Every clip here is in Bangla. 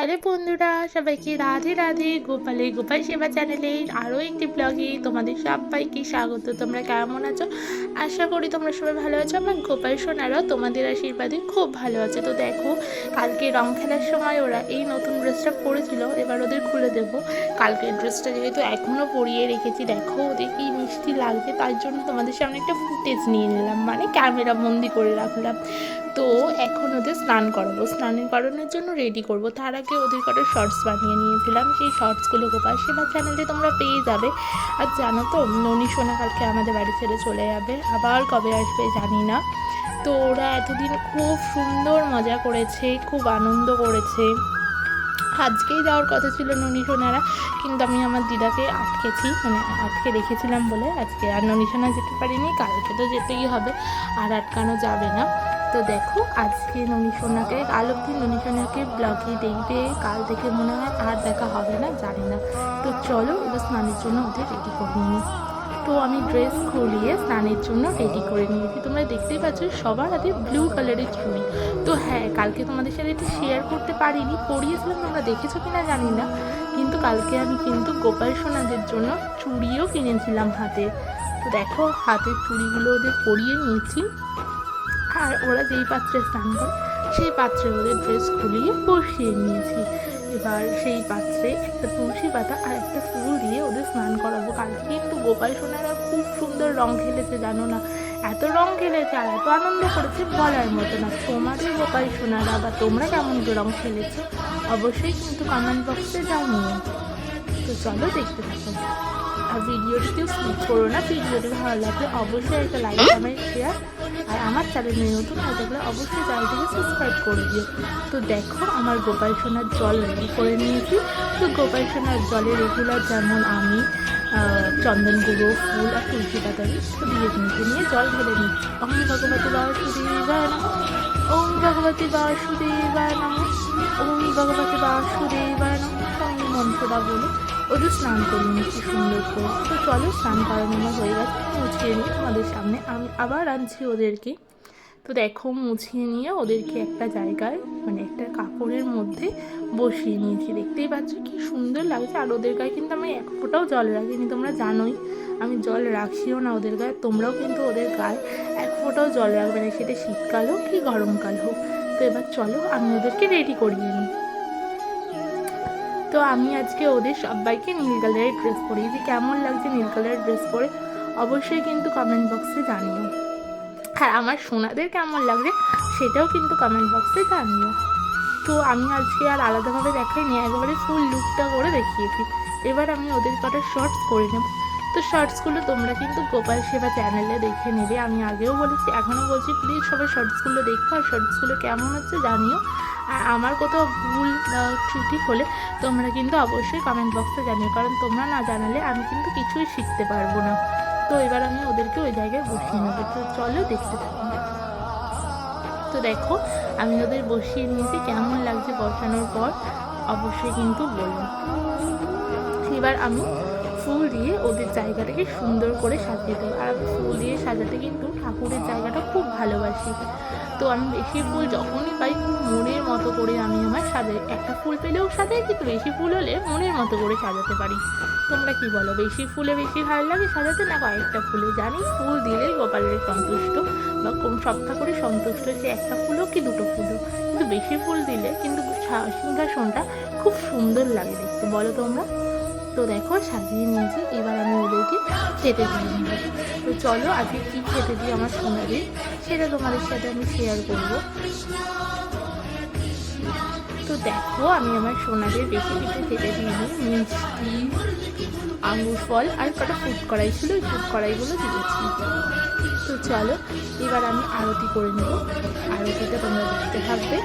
আরে বন্ধুরা, সবাইকে রাধে রাধে, গোপালে গোপাল সেবা চ্যানেলে আরও একটি ব্লগে তোমাদের সবাইকে স্বাগত। তোমরা কেমন আছো? আশা করি তোমরা সবাই ভালো আছো। আমার গোপাল সোনারাও তোমাদের আশীর্বাদে খুব ভালো আছে। তো দেখো, কালকে রং খেলার সময় ওরা এই নতুন ড্রেসটা পরেছিল, এবার ওদের খুলে দেবো। কালকের ড্রেসটা যেহেতু এখনও পরিয়ে রেখেছি, দেখো ওদের কি মিষ্টি লাগছে, তার জন্য তোমাদের সামনে একটা ফুটেজ নিয়ে নিলাম মানে ক্যামেরা বন্দি করে রাখলাম। তো এখন ওদের স্নান করাবো। স্নানের করানোর জন্য রেডি করব। তার আগে ওদের কটা শর্টস বানিয়ে নিয়েছিলাম। সেই শর্টসগুলো গোপাল সেবা চ্যানেলে তোমরা পেয়ে যাবে। আর জানো তো, ননি সোনা কালকে আমাদের বাড়ি ছেড়ে চলে যাবে। আবার কবে আসবে জানি না। তো ওরা এতদিন খুব সুন্দর মজা করেছে, খুব আনন্দ করেছে। আজকেই যাওয়ার কথা ছিল ননি সোনারা, কিন্তু আমি আমার দিদাকে আটকেছি মানে আটকে রেখেছিলাম বলে আজকে। আর ননি সোনা যেতে পারিনি, কালকে তো যেতেই হবে, আর আটকানো যাবে না। তো দেখো, আজকে ননি সোনাকে, কাল অব্দি ননি সোনাকে ব্লগে দেখবে, কাল থেকে মনে হয় আর দেখা হবে না, জানি না। তো চলো, এবার স্নানের জন্য ওদের রেডি করে নিই। তো আমি ড্রেস খুলিয়ে স্নানের জন্য রেডি করে নিয়েছি। তোমরা দেখতেই পাচ্ছ, সবার হাতে ব্লু কালারের চুড়ি। তো হ্যাঁ কালকে তোমাদের সাথে এটা শেয়ার করতে পারিনি পরিয়েছিলাম তোমরা দেখেছ কিনা জানি না। কিন্তু কালকে আমি কিন্তু গোপাল সোনাদের জন্য চুড়িও কিনেছিলাম হাতে। তো দেখো, হাতের চুড়িগুলো ওদের পরিয়ে নিয়েছি। আর ওরা যেই পাত্রে স্নান করে, সেই পাত্রে ওদের ড্রেস খুলিয়ে বসিয়ে নিয়েছি। এবার সেই পাত্রে একটা তুলসী পাতা আর একটা ফুল দিয়ে ওদের স্নান করাবো। কালকে একটু গোপাল সোনারা খুব সুন্দর রং খেলেছে, জানো না? এত রং খেলেছে আর এত আনন্দ করেছে বলার মতো না। তোমাদের গোপাল সোনারা বা তোমরা কেমন রং খেলেছো, অবশ্যই কিন্তু কমেন্ট বক্সে জানিও। তো চলো দেখতে থাকো। আর ভিডিওটি কেউ স্কিপ করো না। ভিডিওটি ভালো লাগলে অবশ্যই একটা লাইক কমেন্ট শেয়ার আর আমার চ্যানেলে নতুন হয়ে থাকলে অবশ্যই চ্যানেলটিকে সাবস্ক্রাইব করে দিও। তো দেখো আমার গোপাল সোনার জল রেডি করে নিয়েছি। তো গোপাল সোনার জলে রেগুলার যেমন আমি চন্দন গুঁড়ো ফুল আর তুলসী পাতা দিয়ে নিতে নিয়ে জল ঢেলে নিচ্ছি ওম ভগবতী বাসুদেবায় নমঃ। ওম ভগবতী বাসুদেবায় নমঃ। ওম ভগবতী বাসুদেবায় নমঃ। আমি মন্ত্রটা বলে। ওদের স্নান করে নিচ্ছি সুন্দর করে। তো চলো স্নান করানো হয়ে গেছে মুছিয়ে নিয়ে তোমাদের সামনে। আমি, আবার আনছি ওদেরকে। তো দেখো, মুছিয়ে নিয়ে ওদেরকে একটা জায়গায় মানে একটা কাপড়ের মধ্যে বসিয়ে নিয়েছি। দেখতেই পাচ্ছ কি সুন্দর লাগছে। আর ওদের গায়ে কিন্তু আমি এক ফোঁটাও জল রাখিনি, তোমরা জানোই। আমি জল রাখিও না ওদের গায়ে, তোমরাও কিন্তু ওদের গায়ে এক ফোঁটাও জল রাখবে না। সেটা শীতকাল হোক কি গরমকাল হোক। তো এবার চলো, আমি ওদেরকে রেডি করিয়ে নিই। তো আমি আজকে ওদের সবাইকে নীল কালারের ড্রেস পরি যে কেমন লাগছে নীল কালারের ড্রেস পরে? অবশ্যই কিন্তু কমেন্ট বক্সে জানিও। আর আমার সোনাদের কেমন লাগছে সেটাও কিন্তু কমেন্ট বক্সে জানিও। তো আমি আজকে আর আলাদাভাবে দেখাইনি, একবারে ফুল লুকটা করে দেখিয়েছি। এবার আমি ওদের কটা শর্টস করে নেব। তো শর্টসগুলো তোমরা কিন্তু গোপাল সেবা চ্যানেলে দেখে নেবে। আমি আগেও বলেছি, এখনও বলছি প্লিজ সবাই শর্টসগুলো দেখো আর শর্টসগুলো কেমন হচ্ছে জানিও। আর আমার কোথাও ভুল ত্রুটি হলে তোমরা কিন্তু অবশ্যই কমেন্ট বক্সে জানিও, কারণ তোমরা না জানালে আমি কিন্তু কিছুই শিখতে পারব না। তো এবার আমি ওদেরকে ওই জায়গায় বসিয়ে নেব। তো চলো দেখতে থাকো। তো দেখো, আমি ওদের বসিয়ে নিয়েছি, কেমন লাগছে বসানোর পর, অবশ্যই কিন্তু বলব। এবার আমি ফুল দিয়ে ওদের জায়গাটাকে সুন্দর করে সাজিয়ে দেবো আর ফুল দিয়ে সাজাতে কিন্তু ঠাকুরের জায়গাটা খুব ভালোবাসি। তো আমি বেশি ফুল যখনই পাই মনের মতো করে আমি আমার সাজাই। একটা ফুল পেলেও সাজাই, কিন্তু বেশি ফুল হলে মনের মতো করে সাজাতে পারি। তোমরা কি বলো, বেশি ফুলে বেশি ভালো লাগে সাজাতে না কয়েকটা ফুলে? জানি ফুল দিলেই গোপালের সন্তুষ্ট বা কোন সপ্তাহ ঠাকুরের সন্তুষ্ট সে একটা ফুলও কি দুটো ফুলও কিন্তু বেশি ফুল দিলে কিন্তু সিংহাসনটা খুব সুন্দর লাগে দেখতে। বলো তোমরা? তো দেখো, সাজিয়ে নিয়েছি। এবার আমি ওদেরকে খেতে দিয়ে নেব তো চলো, আজকে কী খেতে দিই আমার সোনাদের সেটা তোমাদের সাথে আমি শেয়ার করব। তো দেখো, আমি আমার সোনাদের রেসিপিটা খেতে দিয়ে নিই মিষ্টি, আঙুর ফল আর কটা ফুড কড়াই ছিল, ওই ফুড কড়াইগুলো দিয়েছি তো চলো, এবার আমি আরতি করে নেব। আরতিটা তোমরা দেখতে থাকবে।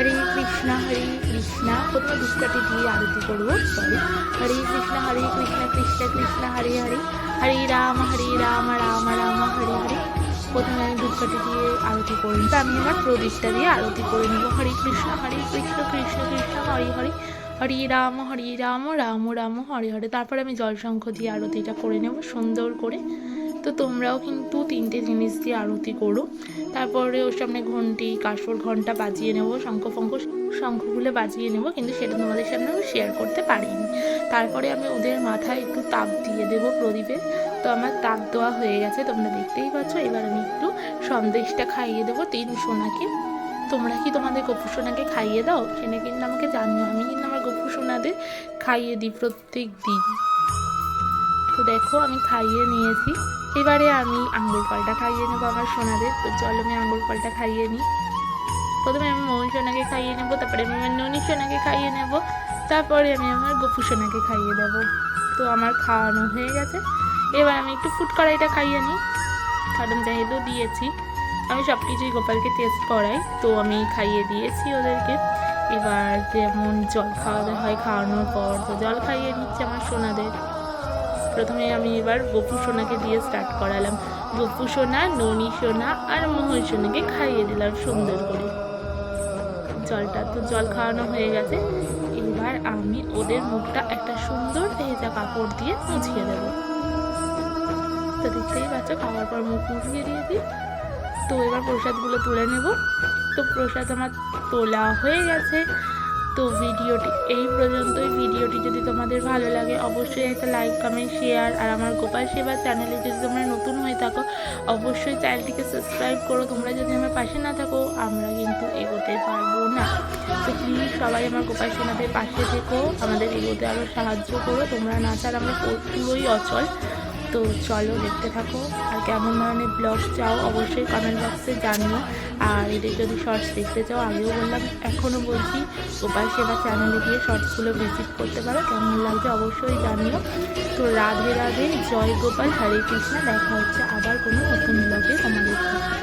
হরে কৃষ্ণ হরে কৃষ্ণ। প্রথমে ধূপকাঠি দিয়ে আরতি করব সরি হরে কৃষ্ণ হরে কৃষ্ণ কৃষ্ণ কৃষ্ণ, হরে হরে। হরে রাম হরে রাম রাম রাম, হরে হরে। প্রথমে আমি ধূপকাঠি দিয়ে আরতি করে নিই আমি আমার প্রদীপটা দিয়ে আরতি করে নেব। হরে কৃষ্ণ হরে কৃষ্ণ কৃষ্ণ কৃষ্ণ, হরে হরে। হরে রাম হরে রাম রাম রাম, হরে হরে। তারপরে আমি জল শঙ্খ দিয়ে আরতিটা করে নেব, সুন্দর করে। তো তোমরাও কিন্তু তিনটে জিনিস দিয়ে আরতি করো। তারপরে ওর সামনে ঘন্টি, কাসর, ঘণ্টা বাজিয়ে নেব, শঙ্খ ফঙ্খ শঙ্খগুলো বাজিয়ে নেব, কিন্তু সেটা তোমাদের সামনে আমি শেয়ার করতে পারিনি। তারপরে আমি ওদের মাথায় একটু তাপ দিয়ে দেবো প্রদীপে। তো আমার তাপ দেওয়া হয়ে গেছে, তোমরা দেখতেই পাচ্ছ। এবার আমি একটু সন্দেশটা খাইয়ে দেবো তিন সোনাকে। তোমরা কি তোমাদের গপু সোনাকে খাইয়ে দাও? সেটা কিন্তু আমাকে জানিও। আমি কিন্তু আমার গপু সোনাদের খাইয়ে দিই প্রত্যেক দিন। তো দেখো, আমি খাইয়ে নিয়েছি। এবারে আমি আঙ্গুর ফলটা খাইয়ে নেব আমার সোনাদের। তো চলো, আমি আঙ্গুর ফলটা খাইয়ে নিই। প্রথমে আমি মোহন সোনাকে খাইয়ে নেব, তারপরে আমি আমার ননি সোনাকে খাইয়ে নেব, তারপরে আমি আমার গপু সোনাকে খাইয়ে দেবো। তো আমার খাওয়ানো হয়ে গেছে। এবার আমি একটু ফুড কড়াইটা খাইয়ে নিই। কারণ যেহেতু দিয়েছি, আমি সব কিছুই গোপালকে টেস্ট করাই, তো আমি খাইয়ে দিয়েছি ওদেরকে। এবার যেমন জল খাওয়াতে হয় খাওয়ানোর পর, তো জল খাইয়ে নিচ্ছে আমার সোনাদের। প্রথমে আমি এবার গপু সোনাকে দিয়ে স্টার্ট করালাম। গপু সোনা, ননি সোনা আর মোহন সোনাকে খাইয়ে দিলাম সুন্দর করে। জলটা তো জল খাওয়ানো হয়ে গেছে। এবার আমি ওদের মুখটা একটা সুন্দর ভেজা কাপড় দিয়ে মুছিয়ে দেবো। তো দেখতেই পাচ্ছ, খাওয়ার পর মুখ মুছিয়ে দিয়েছি। তো এবার প্রসাদগুলো তুলে নেব। তো প্রসাদ আমার তোলা হয়ে গেছে। তো ভিডিওটি এই পর্যন্তই। ভিডিওটি যদি তোমাদের ভালো লাগে, অবশ্যই একটা লাইক কমেন্ট শেয়ার আর আমার গোপাল সেবা চ্যানেলে যদি তোমরা নতুন হয়ে থাকো, অবশ্যই চ্যানেলটিকে সাবস্ক্রাইব করো। তোমরা যদি আমার পাশে না থাকো, আমরা কিন্তু এগোতে পারব না। তো প্লিজ সবাই আমার গোপাল সেনাদের পাশে থেকো। আমাদের এগোতে আরও সাহায্য করো। তোমরা না ছাড়া আমরা পুরোই অচল। তো চলো দেখতে থাকো। আর কেমন ধরনের ব্লগ চাও অবশ্যই কমেন্ট বক্সে জানিও। আর এদের যদি শর্টস দেখতে চাও, আগেও বললাম এখনও বলছি, গোপাল সেবা চ্যানেলে গিয়ে শর্টসগুলো ভিজিট করতে পারো। কেমন লাগছে অবশ্যই জানিও। তো রাধে রাধে, জয় গোপাল, হরে কৃষ্ণ। দেখা হচ্ছে আবার কোনো নতুন ব্লগে তোমাদের সাথে।